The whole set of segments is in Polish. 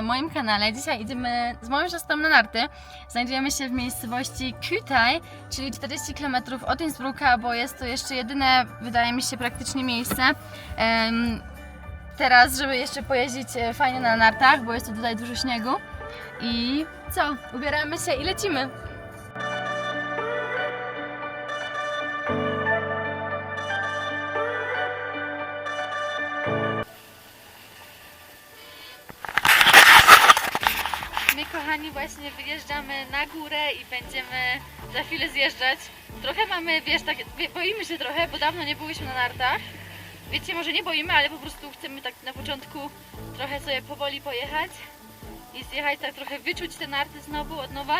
na moim kanale. Dzisiaj idziemy z moją siostrą na narty. Znajdujemy się w miejscowości Kütaj, czyli 40 km od Innsbrucka, bo jest to jeszcze jedyne, wydaje mi się, praktycznie miejsce. em, teraz, żeby jeszcze pojeździć e, fajnie na nartach, bo jest tu tutaj dużo śniegu. I co? Ubieramy się i lecimy. Kochani właśnie wyjeżdżamy na górę i będziemy za chwilę zjeżdżać. Trochę mamy, wiesz, tak, boimy się trochę, bo dawno nie byliśmy na nartach. Wiecie, może nie boimy, ale po prostu chcemy tak na początku trochę sobie powoli pojechać i zjechać, tak trochę wyczuć te narty znowu od nowa.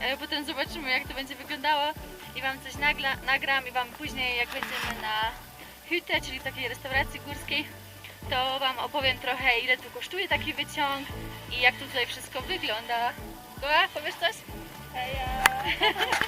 E, Potem zobaczymy jak to będzie wyglądało i Wam coś nagla, nagram i Wam później jak będziemy na Hütte, czyli takiej restauracji górskiej, to Wam opowiem trochę ile tu kosztuje taki wyciąg i jak to tutaj wszystko wygląda. Goła, powiesz coś? Heja.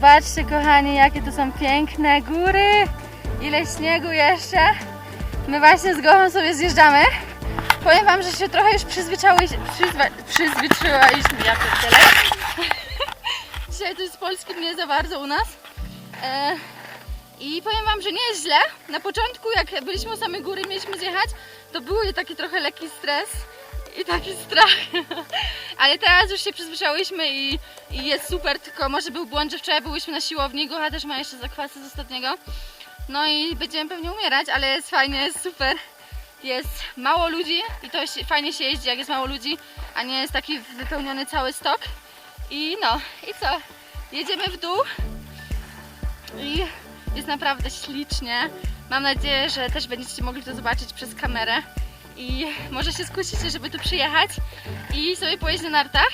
Zobaczcie kochani, jakie tu są piękne góry. Ile śniegu jeszcze. My właśnie z Gochą sobie zjeżdżamy. Powiem wam, że się trochę już przyzwyczaiłyśmy, przyzwa, przyzwyczaiłyśmy, ja pierdzielę. Dzisiaj to z Polski nie za bardzo u nas. E, I powiem wam, że nie jest źle. Na początku, jak byliśmy u samej góry, mieliśmy zjechać, to był taki trochę lekki stres i taki strach. Ale teraz już się przyzwyczaiłyśmy i, i jest super, tylko może był błąd, że wczoraj byłyśmy na siłowni, Gocha też ma jeszcze zakwasy z ostatniego. No i będziemy pewnie umierać, ale jest fajnie, jest super. Jest mało ludzi i to się, fajnie się jeździ, jak jest mało ludzi, a nie jest taki wypełniony cały stok. I no, i co? Jedziemy w dół i jest naprawdę ślicznie. Mam nadzieję, że też będziecie mogli to zobaczyć przez kamerę. I może się skusicie, żeby tu przyjechać i sobie pojeździć na nartach.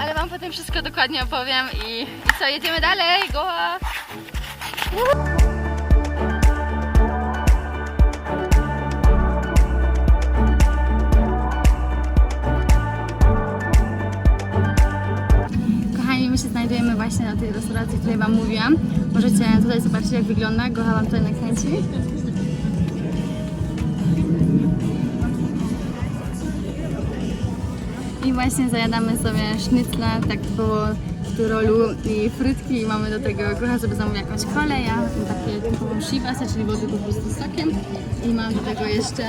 Ale Wam potem wszystko dokładnie opowiem i, i co, jedziemy dalej, się znajdujemy właśnie na tej restauracji, o której Wam mówiłam. Możecie tutaj zobaczyć, jak wygląda. Gocha Wam tutaj nakręci. Właśnie zajadamy sobie sznycla, tak było Tyrolu i frytki i mamy do tego, Gocha sobie zamówi jakąś kolę, ja takie typową shibasę, czyli wodę po prostu z sokiem i mam do tego jeszcze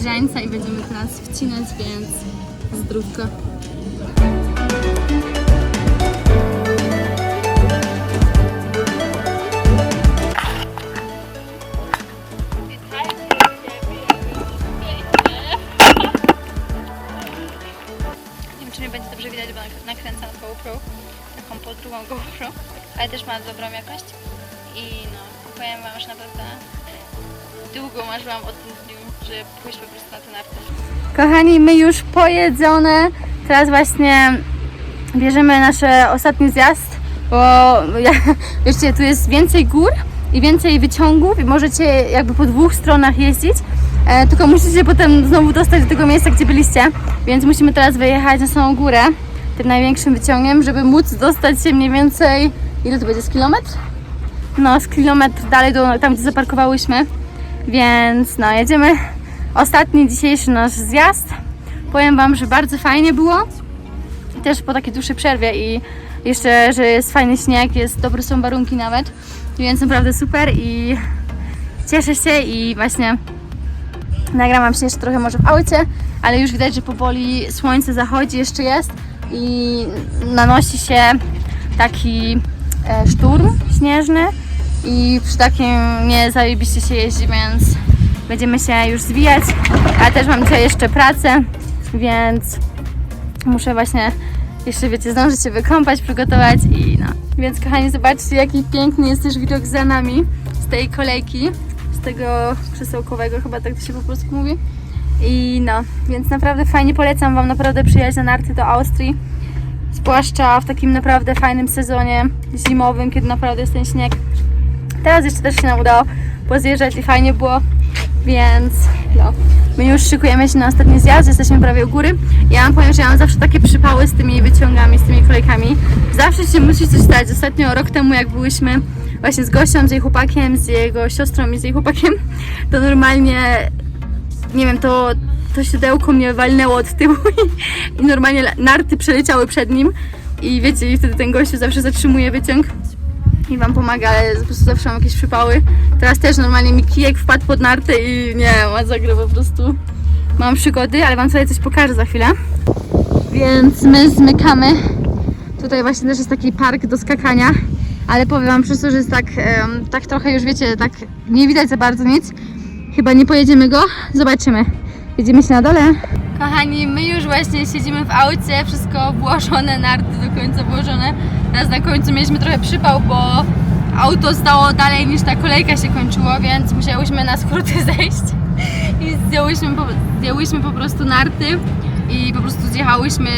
grzańca i będziemy teraz wcinać, więc zdrówko. Czy mnie będzie dobrze widać, bo nak- nakręcam GoPro, taką po drugą GoPro, ale też ma dobrą jakość. I no, powiem Wam, że naprawdę długo marzyłam o tym dniu, żeby pójść po prostu na te narty. Kochani, my już pojedzone. Teraz właśnie bierzemy nasz ostatni zjazd, bo ja, wiecie, tu jest więcej gór i więcej wyciągów i możecie jakby po dwóch stronach jeździć, e, tylko musicie potem znowu dostać do tego miejsca, gdzie byliście, więc musimy teraz wyjechać na samą górę tym największym wyciągiem, żeby móc dostać się mniej więcej, ile to będzie, z kilometr? No, z kilometr dalej do tam, gdzie zaparkowałyśmy, więc no, jedziemy. Ostatni dzisiejszy nasz zjazd. Powiem Wam, że bardzo fajnie było. Też po takiej dłuższej przerwie i jeszcze, że jest fajny śnieg, jest dobre są warunki nawet, więc naprawdę super i cieszę się i właśnie nagram Wam się jeszcze trochę może w aucie, ale już widać, że powoli słońce zachodzi, jeszcze jest i nanosi się taki e, szturm śnieżny i przy takim nie zajebiście się jeździ, więc będziemy się już zwijać, ale też mam dzisiaj jeszcze pracę, więc muszę właśnie jeszcze, wiecie, zdążyć się wykąpać, przygotować i no. Więc kochani, zobaczcie, jaki piękny jest też widok za nami z tej kolejki, tego krzesełkowego, chyba tak to się po polsku mówi. I no, więc naprawdę fajnie polecam Wam naprawdę przyjechać na narty do Austrii. Zwłaszcza w takim naprawdę fajnym sezonie zimowym, kiedy naprawdę jest ten śnieg Teraz jeszcze też się nam udało pozjeżdżać i fajnie było, więc no. My już szykujemy się na ostatni zjazd, jesteśmy prawie u góry. Ja wam powiem, że ja mam zawsze takie przypały z tymi wyciągami, z tymi kolejkami. Zawsze się musi coś stać. Ostatnio rok temu, jak byłyśmy właśnie z gościem, z jej chłopakiem, z jego siostrą i z jej chłopakiem, to normalnie nie wiem, to, to siodełko mnie walnęło od tyłu i, i normalnie narty przeleciały przed nim i wiecie, i wtedy ten gościu zawsze zatrzymuje wyciąg i wam pomaga, ale po prostu zawsze mam jakieś przypały. Teraz też normalnie mi kijek wpadł pod nartę i nie, masakra po prostu. Mam przygody, ale wam sobie coś pokażę za chwilę. Więc my zmykamy. Tutaj właśnie też jest taki park do skakania, ale powiem wam przez to, że jest tak, tak trochę już wiecie, tak nie widać za bardzo nic. Chyba nie pojedziemy go. Zobaczymy. Jedziemy się na dole. Kochani, my już właśnie siedzimy w aucie, wszystko włożone, narty do końca włożone. Teraz na końcu mieliśmy trochę przypał, bo auto stało dalej niż ta kolejka się kończyło, więc musiałyśmy na skróty zejść i zdjęłyśmy po, zdjęłyśmy po prostu narty i po prostu zjechałyśmy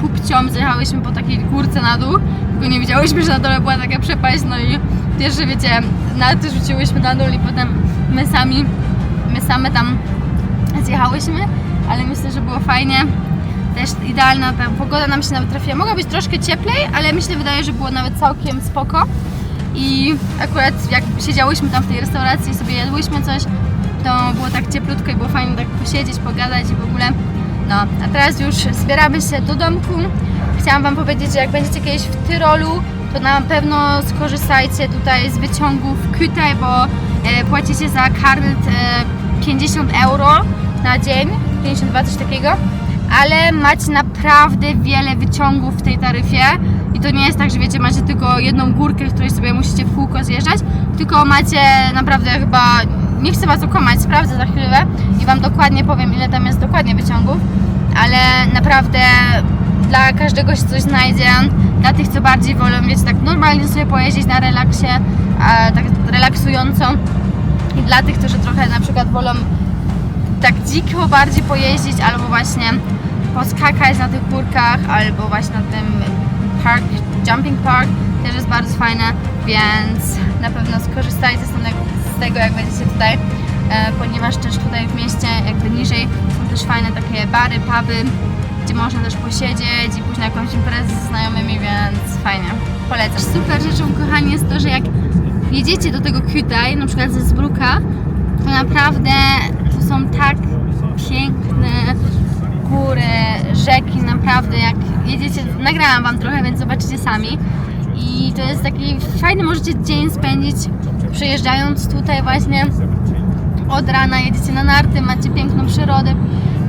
pupcią, zjechałyśmy po takiej górce na dół, tylko nie wiedziałyśmy, że na dole była taka przepaść, no i pierwsze wiecie, narty rzuciłyśmy na dół i potem my sami, my same tam zjechałyśmy, ale myślę, że było fajnie. Też idealna ta pogoda nam się nawet trafiła. Mogła być troszkę cieplej, ale mi się wydaje, że było nawet całkiem spoko. I akurat jak siedziałyśmy tam w tej restauracji i sobie jadłyśmy coś, to było tak cieplutko i było fajnie tak posiedzieć, pogadać i w ogóle. No, a teraz już zbieramy się do domku. Chciałam Wam powiedzieć, że jak będziecie kiedyś w Tyrolu, to na pewno skorzystajcie tutaj z wyciągów Kütej, bo e, płacicie za karnet e, 50 euro na dzień, 52 coś takiego, ale macie naprawdę wiele wyciągów w tej taryfie. I to nie jest tak, że wiecie, macie tylko jedną górkę, w której sobie musicie w kółko zjeżdżać, tylko macie naprawdę chyba, nie chcę Was okłamać, sprawdzę za chwilę i Wam dokładnie powiem, ile tam jest dokładnie wyciągów, ale naprawdę dla każdego się coś znajdzie, dla tych, co bardziej wolą, wiecie, tak normalnie sobie pojeździć na relaksie, tak relaksująco. I dla tych, którzy trochę na przykład wolą tak dziko bardziej pojeździć, albo właśnie poskakać na tych górkach, albo właśnie na tym park, jumping park, też jest bardzo fajne, więc na pewno skorzystajcie z tego, tego jak będziecie tutaj, e, ponieważ też tutaj w mieście, jakby niżej, są też fajne takie bary, puby, gdzie można też posiedzieć i pójść na jakąś imprezę ze znajomymi, więc fajnie. Polecam. Super rzeczą, kochani, jest to, że jak jedziecie do tego Kutaj, na przykład ze Zbruka, to naprawdę to są tak piękne góry, rzeki, naprawdę jak jedziecie, nagrałam Wam trochę, więc zobaczycie sami i to jest taki fajny, możecie dzień spędzić przyjeżdżając tutaj właśnie od rana, jedziecie na narty, macie piękną przyrodę,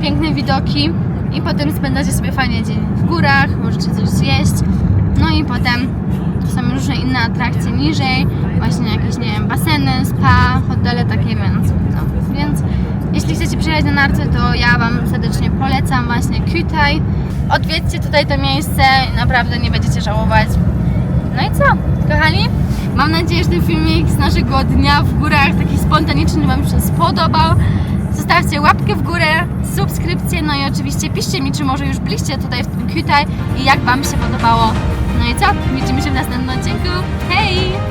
piękne widoki i potem spędzacie sobie fajnie dzień w górach, możecie coś zjeść, no i potem są różne inne atrakcje niżej, właśnie jakieś, nie wiem, baseny, spa, hotele takie, więc no, więc jeśli chcecie przyjechać na narty, to ja Wam serdecznie polecam właśnie Kutaj. Odwiedźcie tutaj to miejsce naprawdę nie będziecie żałować. No i co, kochani? Mam nadzieję, że ten filmik z naszego dnia w górach, taki spontaniczny Wam się spodobał. Zostawcie łapkę w górę, subskrypcję, no i oczywiście piszcie mi, czy może już byliście tutaj w tym i jak Wam się podobało. No i co? Widzimy się w następnym odcinku. Hej!